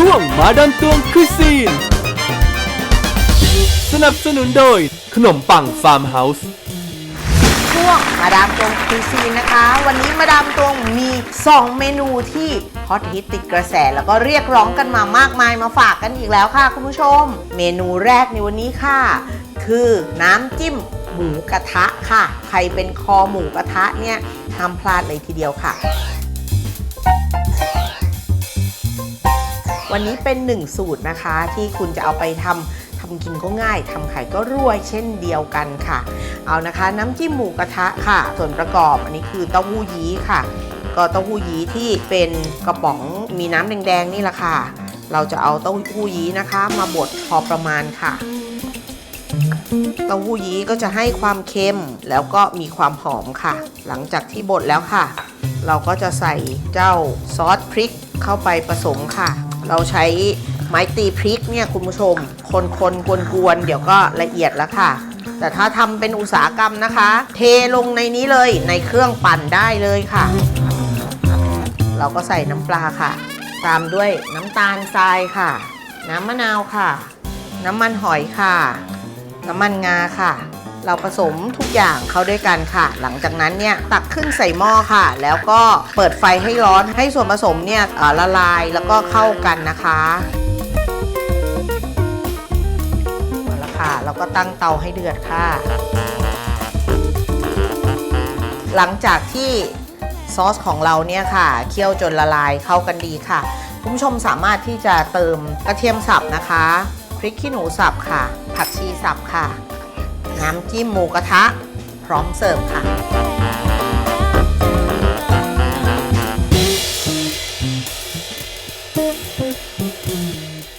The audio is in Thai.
ช่วงมาดามตวงคุซีน สนับสนุนโดยขนมปังฟาร์มเฮาส์ ช่วงมาดามตวงคุยซีนนะคะ วันนี้มาดามตวงมี 2 เมนูที่ฮอตฮิตติดกระแส แล้วก็เรียกร้องกันมามากมายมาฝากกันอีกแล้วค่ะคุณผู้ชม เมนูแรกในวันนี้ค่ะ คือน้ำจิ้มหมูกระทะค่ะ ใครเป็นคอหมูกระทะเนี่ยห้ามพลาดเลยทีเดียวค่ะ วันนี้เป็นหนึ่งสูตรนะคะ ที่คุณจะเอาไปทำทำกินก็ง่ายทำขายก็รวยเช่นเดียวกันค่ะ เอานะคะ น้ำจิ้มหมูกระทะค่ะ ส่วนประกอบอันนี้คือเต้าหู้ยี้ค่ะ ก็เต้าหู้ยี้ที่เป็นกระป๋องมีน้ำแดงๆนี่แหละค่ะ เราจะเอาเต้าหู้ยี้นะคะ มาบดพอประมาณค่ะเต้าหู้ยี้ก็จะให้ความเค็มแล้วก็มีความหอมค่ะ หลังจากที่บดแล้วค่ะ เราก็จะใส่เจ้าซอสพริกเข้าไปผสมค่ะ เราใช้ไม้ตีพริกเนี่ยคุณผู้ชม คนคนกวนกวนเดี๋ยวก็ละเอียดแล้วค่ะ แต่ถ้าทำเป็นอุตสาหกรรมนะคะ เทลงในนี้เลยในเครื่องปั่นได้เลยค่ะ เราก็ใส่น้ำปลาค่ะ ตามด้วยน้ำตาลทรายค่ะ น้ำมะนาวค่ะ น้ำมันหอยค่ะ น้ำมันงาค่ะ เราผสมทุกอย่างเข้าด้วยกันค่ะ หลังจากนั้นเนี่ยตักขึ้นใส่หม้อค่ะ แล้วก็เปิดไฟให้ร้อนให้ส่วนผสมเนี่ยละลายแล้วก็เข้ากันนะคะเอาละค่ะเราก็ตั้งเตาให้เดือดค่ะ หลังจากที่ซอสของเราเนี่ยค่ะเคี่ยวจนละลายเข้ากันดีค่ะคุณผู้ชมสามารถที่จะเติมกระเทียมสับนะคะพริกขี้หนูสับค่ะ ผักชีสับค่ะ น้ำจิ้มหมูกระทะ พร้อมเสิร์ฟค่ะ